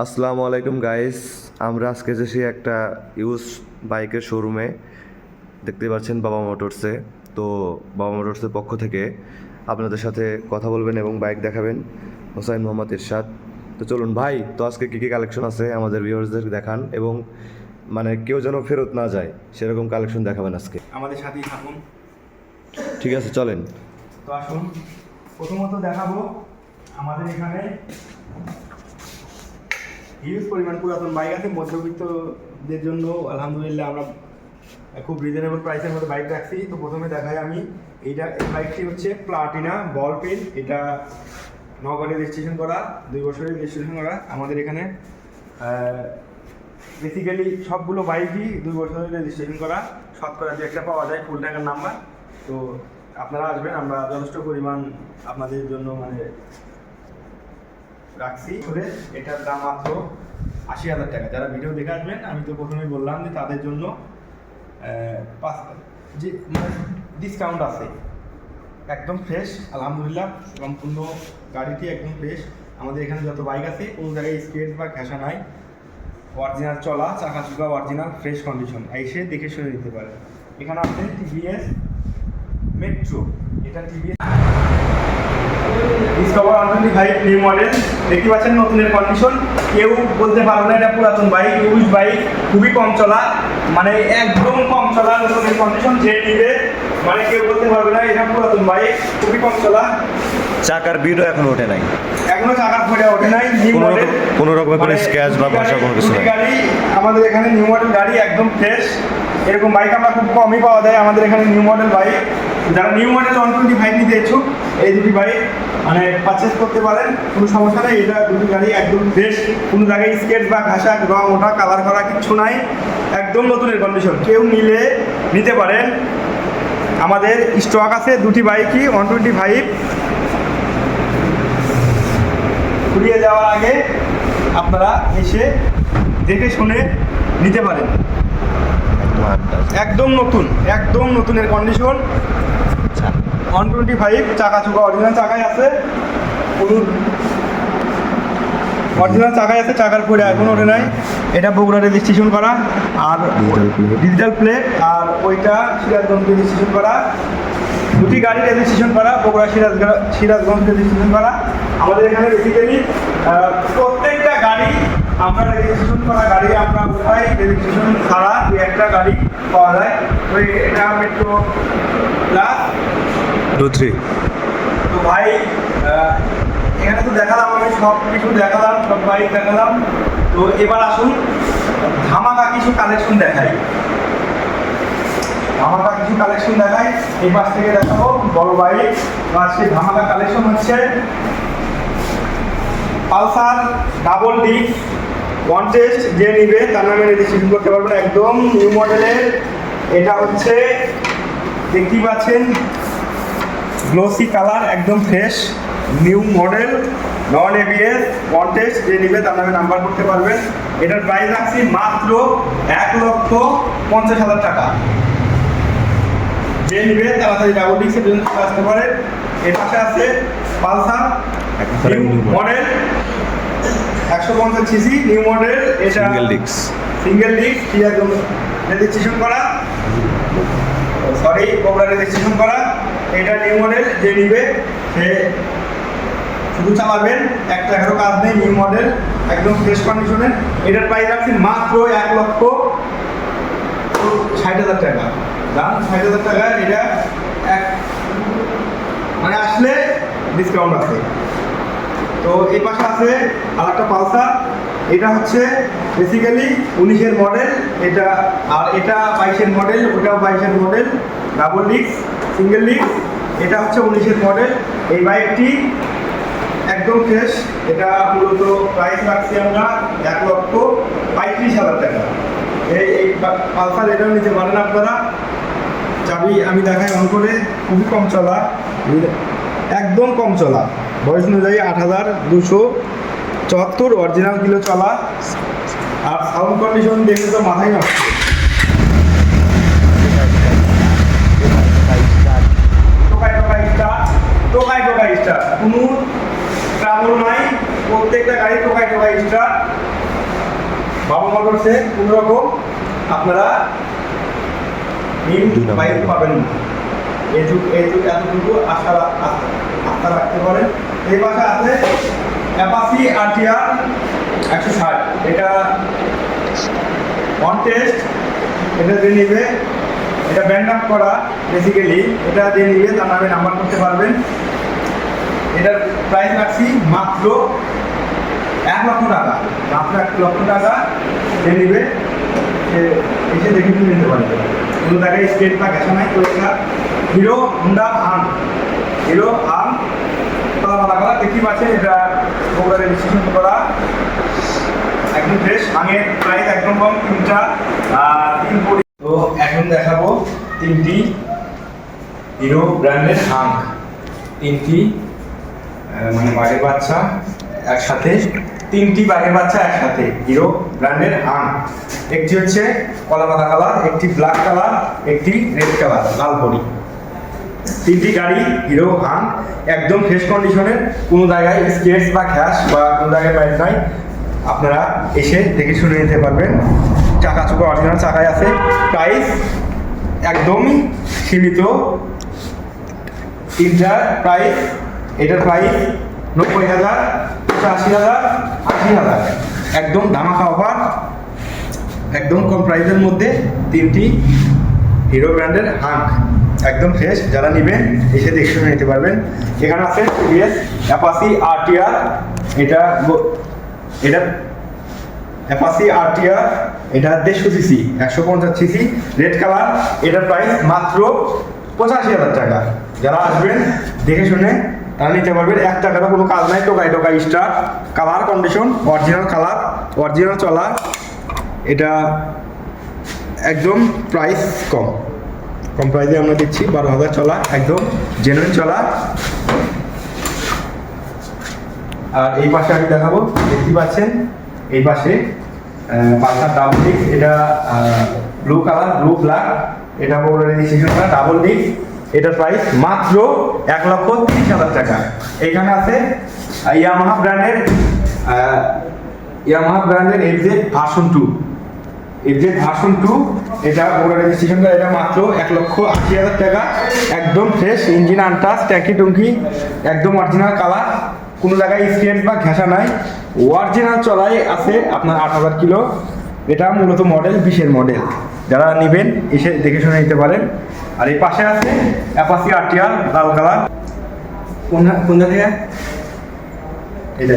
আসসালামু আলাইকুম গাইস আমরা আজকে এসেছি একটা ইউজ বাইকের শোরুমে দেখতে পাচ্ছেন বাবা মোটরসে তো বাবা মোটরসের পক্ষ থেকে আপনাদের সাথে কথা বলবেন এবং বাইক দেখাবেন। হোসাইন মোহাম্মদ ইরশাদ তো চলুন ভাই তো আজকে কী কী কালেকশন আছে আমাদের ভিউয়ার্সদের দেখান এবং মানে কেউ যেন ফেরত না যায় সেরকম কালেকশন দেখাবেন আজকে। আমাদের সাথেই থাকুন। ঠিক আছে চলেন। তো আসুন প্রথমত দেখাবো আমাদের এখানে হিউজ পরিমাণ পুরাতন বাইক আছে, মধ্যবিত্তদের জন্য আলহামদুলিল্লাহ আমরা খুব রিজনেবল প্রাইসের মধ্যে বাইক রাখছি। তো প্রথমে দেখাই আমি, এইটা, এই বাইকটি হচ্ছে প্লাটিনা বল পেন এটা নগরে রেজিস্ট্রেশন করা, দুই বছরের রেজিস্ট্রেশন করা। আমাদের এখানে বেসিক্যালি সবগুলো বাইকই দুই বছরের রেজিস্ট্রেশন করা। শতকরা যে একটা পাওয়া যায় ফুল টাকার নাম্বার তো আপনারা আসবেন, আমরা যথেষ্ট পরিমাণ আপনাদের জন্য মানে রাখছি। করে এটার দাম মাত্র আশি হাজার টাকা। যারা ভিডিও দেখে আসবেন, আমি তো প্রথমেই বললাম যে তাদের জন্য পাঁচ যে মানে ডিসকাউন্ট আছে। একদম ফ্রেশ আলহামদুলিল্লাহ, সম্পূর্ণ গাড়িটি একদম ফ্রেশ আমাদের এখানে যত বাইক আছে, কোনো জায়গায় স্কেট বা ঘেঁষা নাই। অরিজিনাল চলা, চাকা চুকা অরিজিনাল ফ্রেশ কন্ডিশন এসে দেখে শুনে নিতে পারে এখানে আছে টিভিএস মেট্রো এটা TVS Discover one twenty five new model দেখতে পাচ্ছেন নতুনের কন্ডিশন কেউ বলতে পারবে না এটা পুরাতন বাইক ইউজ বাইক খুবই কম চলা। মানে একদম কম চলা নতুনের কন্ডিশন যে নিবে। মানে কেউ বলতে পারবে না এটা পুরাতন বাইক খুবই কম চলা। চাকার বিটও এখন ওঠে নাই। এখনও চাকার ফোড়ে ওঠে নাই নিউ কোনো মডেল রকম- কোনো রকমের কোনো scratch বা ঘষা কোনো কিছু নাই। গাড়ি আমাদের এখানে নিউ মডেল গাড়ি একদম ফ্রেশ এরকম বাইক আমরা খুব কমই পাওয়া যায় আমাদের এখানে নিউ মডেল বাইক যারা new model one twenty five নিতে ইচ্ছুক এই দুটি বাইক মানে পারচেস করতে পারেন, কোনো সমস্যা নেই, এটা দুটি গাড়ি একদম ফ্রেশ কোনো জায়গায় স্কেচ বা ঘাসা, রং, ওঠা কালার করা কিচ্ছু নাই, একদম নতুনের কন্ডিশন কেউ নিলে নিতে পারেন। আমাদের স্টক আছে দুটি বাইকই ওয়ান টোয়েন্টি ফাইভ ঘুরিয়ে যাওয়ার আগে আপনারা এসে দেখে শুনে নিতে পারেন। একদম নতুন একদম নতুনের কন্ডিশন ওয়ান টোয়েন্টি ফাইভ চাকা চুকা অরিজিনাল চাকায় আছে। অরিজিনাল চাকায় আছে চাকার পরে এখন ওঠে নাই। এটা বগুড়া রেজিস্ট্রেশন করা আর ডিজিটাল প্লেট আর ওইটা সিরাজগঞ্জ রেজিস্ট্রেশন করা। দুটি গাড়ি রেজিস্ট্রেশন করা বগুড়া সিরাজ সিরাজগঞ্জ রেজিস্ট্রেশন করা। আমাদের এখানে বেসিক্যালি প্রত্যেকটা গাড়ি আমরা রেজিস্ট্রেশন করা গাড়ি আমরা কোথায় রেজিস্ট্রেশন ছাড়া দু একটা গাড়ি পাওয়া যায়। তো এটা মেট্রো প্লাস টু থ্রি তো ভাই এখানে তো দেখালাম আমি সব কিছু দেখালাম সব বাইক দেখালাম। তো এবার আসুন ধামাকা কিছু কালেকশন দেখাই। ধামাকা কিছু কালেকশন দেখাই। এই পাশ থেকে দেখাবো বড় বাইক বা সেই ধামাকা কালেকশন হচ্ছে পালসার ডাবল ডিক ওয়ান যে নিবে তার নামে রেজিস্ট্রেশন করতে পারবেন একদম নিউ মডেলের এটা হচ্ছে দেখতেই পাচ্ছেন গ্লোসি কালার একদম fresh new model non ABS contest যে নিবে তার নামে নাম্বার করতে পারবেন। এটার প্রাইস রাখছি মাত্র এক লক্ষ পঞ্চাশ হাজার টাকা। যে নিবে তাড়াতাড়ি ডাবল ডিক্সের জন্য আসতে পারে। এর পাশে আছে পালসার মডেল একশো পঞ্চাশ সিসি নিউ মডেল এটা সিঙ্গেল ডিক্স সিঙ্গেল ডিস্ক ক্লিয়ার রেজিস্ট্রেশন করা। সরি কোবরা রেজিস্ট্রেশন করা। এটা নিউ মডেল যে নিবে সে শুধু চালাবেন একটা এগারো কাজ নেই নিউ মডেল একদম ফ্রেশ কন্ডিশনের এটার প্রাইস রাখছি মাত্র এক লক্ষ ষাট হাজার টাকা। দাম ষাট হাজার টাকা এটা এক মানে আসলে ডিসকাউন্ট আছে। তো এই পাশে আছে আর একটা পালসার। এটা হচ্ছে বেসিক্যালি উনিশের মডেল এটা আর এটা বাইশের মডেল ওটাও বাইশের model double disc single disc এটা হচ্ছে উনিশের মডেল এই বাইকটি একদম ফ্রেশ এটা মূলত প্রাইস রাখছি আমরা এক লক্ষ পঁয়ত্রিশ হাজার টাকা। এই এই পালসার এটাও নিতে পারেন আপনারা। চাবি আমি দেখাই অন করে, খুবই কম চলা। একদম কম চলা। বয়স অনুযায়ী আট হাজার দুশো চুয়াত্তর অরিজিনাল কিলো চলা। আর সাউন্ড কন্ডিশন দেখলে তো মাথায় নষ্ট। টোকাই টোকাই স্টার টোকাই টোকাই স্টার কোনো ট্রাবল নাই প্রত্যেকটা গাড়ি টোকাই টোকাই এক্সট্রা বাবা মোটরসে কোনো রকম আপনারা বাইক পাবেন না। এই যুগ এতটুকু আশা আশা- আস্থা রাখতে পারেন। এই পাশে আছে অ্যাপাসি আরটিআর একশো ষাট। এটা অন এটা যে নিবে, এটা ব্যান্ড আপ করা বেসিক্যালি এটা যে নিবে, তার নামে নাম্বার করতে পারবেন। এটার প্রাইস রাখছি মাত্র এক লক্ষ টাকা। মাত্র এক লক্ষ টাকা যে নিবে এসে দেখে নিতে পারবে। কোনো জায়গায় স্টেট বা গেছে নাই, তো এটা হিরো হুন্ডা আর্ম। হিরো কলা কলা কলা দেখতে পাচ্ছেন এটা বগুড়ারে বিশ্লেষণ করা। একদম ফ্রেশ আগের প্রাইস একদম কম, তিনটা তিন কোটি। তো এখন দেখাবো তিনটি হিরো ব্র্যান্ডের আঙ্ক তিনটি মানে বাঘের বাচ্চা একসাথে, তিনটি বাঘের বাচ্চা একসাথে হিরো ব্র্যান্ডের আম একটি হচ্ছে কলা পাতা কালার, একটি ব্ল্যাক কালার একটি রেড কালার লাল বড়ি। তিনটি গাড়ি, হিরো হান একদম ফ্রেশ কন্ডিশনের কোনো জায়গায় স্কেটস বা খ্যাস বা কোনো জায়গায় বাইক নাই। আপনারা এসে দেখে শুনে নিতে পারবেন। চাকা চুকা অরিজিনাল চাকায় আছে। প্রাইস একদমই সীমিত। তিনটার প্রাইস এটার প্রাইস নব্বই হাজার, পঁচাশি হাজার, আশি হাজার। একদম ধামাকা অফার একদম কম প্রাইসের মধ্যে তিনটি হিরো ব্র্যান্ডের হাঙ্ক। একদম ফ্রেশ যারা নেবেন এসে দেখে শুনে নিতে পারবেন। এখানে আছে টিভিএস অ্যাপাসি আরটিআর এটা এটা অ্যাপাসি আরটিআর এটা দেড়শো সিসি একশো পঞ্চাশ সিসি রেড কালার এটার প্রাইস মাত্র পঁচাশি হাজার টাকা। যারা আসবেন, দেখে শুনে তারা নিতে পারবেন। এক টাকারও কোনো কাজ নাই টোকাই টোকাই star colour condition original colour original চলা, এটা একদম প্রাইস কম। কম প্রাইসে আমরা দিচ্ছি, বারো হাজার চলা, একদম জেনুইন চলা। আর এই পাশে আমি দেখাবো, দেখতে পাচ্ছেন? এই পাশে পালসার ডাবল ডিক এটা ব্লু কালার ব্লু ব্ল্যাক এটা বলে রেজিস্ট্রেশন করা ডাবল ডিক এটার প্রাইস মাত্র এক লক্ষ তিরিশ হাজার টাকা। এখানে আছে ইয়ামাহা ব্র্যান্ডের ইয়ামাহা ব্র্যান্ডের FZ version two FZ version two এটা বলে রেজিস্ট্রেশন করা, এটা মাত্র এক লক্ষ আশি হাজার টাকা। একদম ফ্রেশ ইঞ্জিন আনটাস ট্যাঙ্কি টুঙ্কি, একদম অরিজিনাল কালার কোনো জায়গায় স্কেচ বা ঘেঁষা নাই। অরিজিনাল চলাই আছে আপনার আট হাজার কিলো। এটা মূলত মডেল বিশের মডেল যারা নেবেন, এসে দেখে শুনে নিতে পারেন। আর এই পাশে আছে অ্যাপাসি আরটিআর লাল কালার কোন কোন জায়গায়? এটা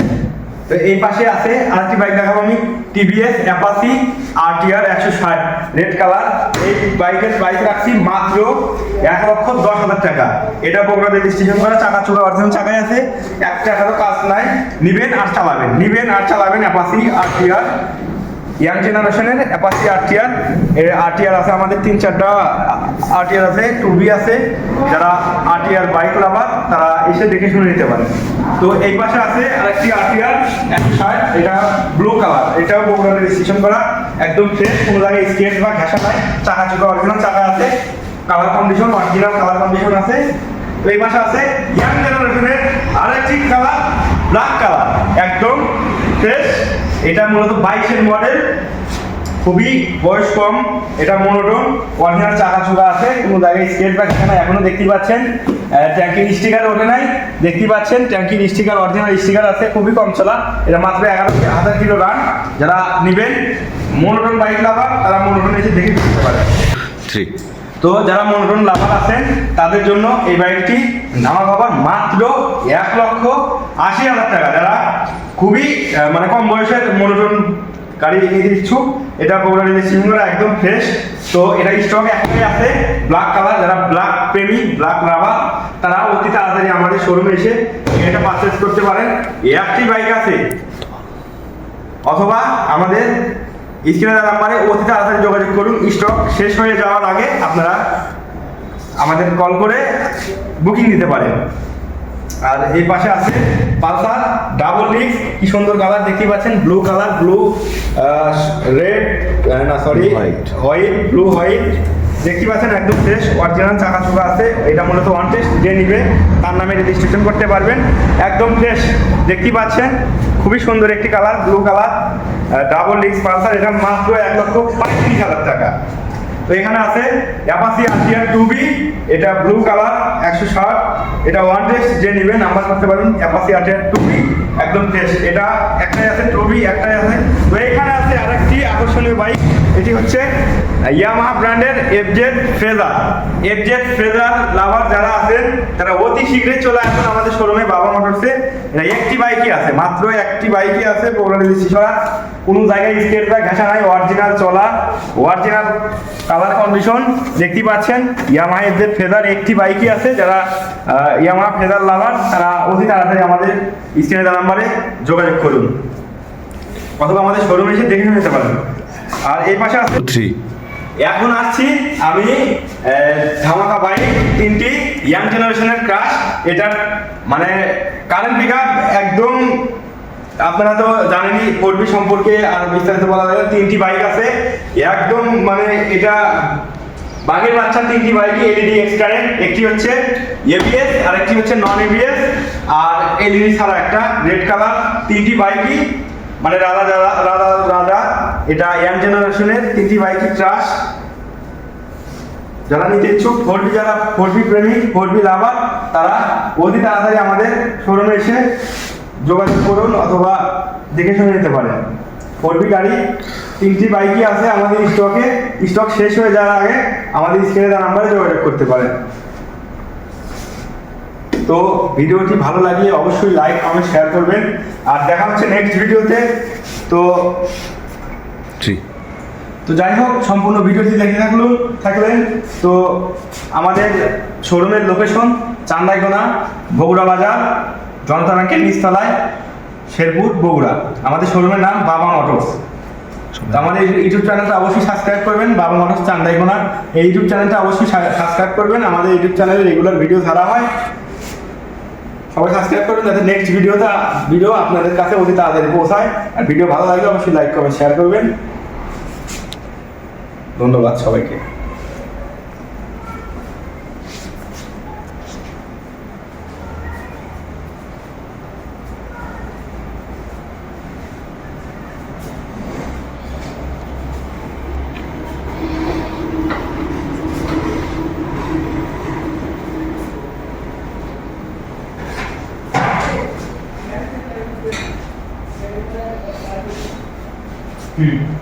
তো এই পাশে আছে আরেকটি বাইক দেখাবো আমি। টিভিএস অ্যাপাসি আরটিআর একশো ষাট। রেড কালার এই বাইকের প্রাইস রাখছি মাত্র এক লক্ষ দশ হাজার টাকা। এটা বগুড়া রেজিস্ট্রেশন করা, চাকা চোখা অর্জন চাকায় আছে। এক টাকারও কাজ নাই। নিবেন আর চালাবেন। নিবেন আর চালাবেন অ্যাপাসি আর আরটিআর ইয়াং জেনারেশনের অ্যাপাসি আরটিআর এর আরটিআর আছে আমাদের তিন চারটা আরটিআর আছে টুবি আছে, যারা আরটিআর বাইক লাভার তারা এসে দেখে শুনে নিতে পারে। তো এই পাশে আছে আরেকটি আরটিআর একশো ষাট, এটা ব্লু কালার এটাও বগুড়া রেজিস্ট্রেশন করা, একদম ফ্রেশ কোনো জায়গায় স্কেচ বা ঘেঁষা নাই, চাকা চুকা অরিজিনাল চাকা আছে colour condition original colour condition আছে। তো এই পাশে আছে ইয়াং জেনারেশনের আরেকটি কালার ব্ল্যাক কালার এটা মূলত বাইশের মডেল খুবই বয়স কম, এটা মনোটন অরিজিনাল চাকা চুকা আছে কোনো জায়গায় স্কেট ব্যাক এখানে এখনও দেখতে পাচ্ছেন ট্যাঙ্কির স্টিকার ওঠে নাই, দেখতে পাচ্ছেন, ট্যাঙ্কির স্টিকার অরিজিনাল স্টিকার আছে, খুবই কম চলা, এটা মাত্র এগারো হাজার কিলো রান যারা নেবেন মনোটন বাইক লাভার, তারা মনোটন এসে দেখে দিতে পারে থ্রি তো যারা মনোটন লাভার আছেন, তাদের জন্য এই বাইকটি নামা বাবার মাত্র এক লক্ষ আশি হাজার টাকা। যারা খুবই মানে কম বয়সের মনোটন গাড়ি নিতে ইচ্ছুক, এটা বগুড়া করা একদম ফ্রেশ তো এটা স্টক একটাই আছে ব্ল্যাক কালার যারা ব্ল্যাক প্রেমী ব্ল্যাক রাবার তারা অতি তাড়াতাড়ি আমাদের শোরুমে এসে এটা পারচেস করতে পারেন। একটি বাইক আছে, অথবা আমাদের স্ক্রিনে নাম্বারে অতি তাড়াতাড়ি যোগাযোগ করুন। স্টক শেষ হয়ে যাওয়ার আগে আপনারা আমাদের কল করে বুকিং দিতে পারেন। আর এই পাশে আছে পালসার ডাবল ডিস্ক কি সুন্দর কালার দেখতে পাচ্ছেন? ব্লু কালার ব্লু রেড না sorry White. White blue white দেখতে পাচ্ছেন একদম ফ্রেশ অরিজিনাল চাকা চুকা আছে। এটা মূলত ওয়ান টেস্ট যে নিবে তার নামে রেজিস্ট্রেশন করতে পারবেন। একদম ফ্রেশ দেখতে পাচ্ছেন খুবই সুন্দর একটি colour blue colour double disc Pulsar এটা মাত্র এক লক্ষ পঁয়ত্রিশ হাজার টাকা। তো এখানে আছে অ্যাপাসি আরটিআর টু বি এটা ব্লু কালার একশো ষাট। এটা ওয়ান টেস্ট যে নেবেন নাম্বার করতে পারবেন অ্যাপাসি আরটিআর টু বি একদম ফ্রেশ এটা একটাই আছে টু বি একটাই আছে। তো এখানে আছে আরেকটি আকর্ষণীয় বাইক এটি হচ্ছে ইয়ামাহা ব্র্যান্ডের FZ Fazer FZ Fazer lover যারা আছেন, তারা অতি শীঘ্রই চলে আসুন আমাদের শোরুমে বাবা মোটরসে একটি বাইকই আছে, মাত্র একটি বাইকই আছে পৌরাণী ছাড়া কোনো জায়গায় স্কেটটা ঘেঁষা নাই অরিজিনাল চলা। অরিজিনাল কালার কন্ডিশন দেখতে পাচ্ছেন। ইয়ামাহা এফজেড ফেদার একটি বাইকই আছে যারা ইয়ামাহা ফেদার লাভার তারা অতি তাড়াতাড়ি আমাদের স্ক্রিনে দেওয়া নাম্বারে যোগাযোগ করুন। অথবা আমাদের শোরুমে এসে দেখে নিতে পারেন। আর এই পাশে আছে থ্রি এখন আসছি আমি ধামাকা বাইক তিনটি ইয়াং জেনারেশনের ক্রাশ এটার মানে কারেন্ট পিক একদম আপনারা তো জানেনই পড়বি সম্পর্কে আর বিস্তারিত বলা যায় তিনটি বাইক আছে। একদম মানে এটা বাঘের বাচ্চা তিনটি বাইকই এলইডি এক্সকারেন্ট একটি হচ্ছে এবিএস আর একটি হচ্ছে নন এবিএস আর এলইডি ছাড়া একটা রেড কালার তিনটি বাইকই মানে রাধা রাধা রাধা রাধা, এটা ইয়াং জেনারেশনের তিনটি বাইকই ট্রাস যারা নিতে ইচ্ছুক ফোর বি যারা ফোর বি প্রেমী ফোর বি লাভার তারা অতি তাড়াতাড়ি আমাদের শোরুমে এসে যোগাযোগ করুন অথবা দেখে শুনে নিতে পারেন। ফোর বি গাড়ি তিনটি বাইকই আছে আমাদের স্টকে স্টক শেষ হয়ে যাওয়ার আগে আমাদের স্ক্রিনে দেওয়া নাম্বারে যোগাযোগ করতে পারেন। তো ভিডিওটি ভালো লাগলে অবশ্যই লাইক কমেন্ট শেয়ার করবেন। আর দেখা হচ্ছে নেক্সট ভিডিওতে। তো তো যাই হোক সম্পূর্ণ ভিডিওটি দেখে থাকল থাকলেন তো আমাদের শোরুমের লোকেশন চান্দাইকোনা বগুড়া বাজার। জনতা ব্যাংকের নিচতলায় শেরপুর বগুড়া। আমাদের শোরুমের নাম বাবা মোটরস আমাদের ইউটিউব চ্যানেলটা অবশ্যই সাবস্ক্রাইব করবেন বাবা মোটরস চান্দাইকোনা এই ইউটিউব চ্যানেলটা অবশ্যই সাবস্ক্রাইব করবেন। আমাদের ইউটিউব চ্যানেলে রেগুলার ভিডিও ছাড়া হয়। সবাই সাবস্ক্রাইব করবেন যাতে নেক্সট ভিডিওটা ভিডিও আপনাদের কাছে অতি তাড়াতাড়ি পৌঁছায়। আর ভিডিও ভালো লাগলে অবশ্যই লাইক করবেন শেয়ার করবেন। ধন্যবাদ সবাইকে। who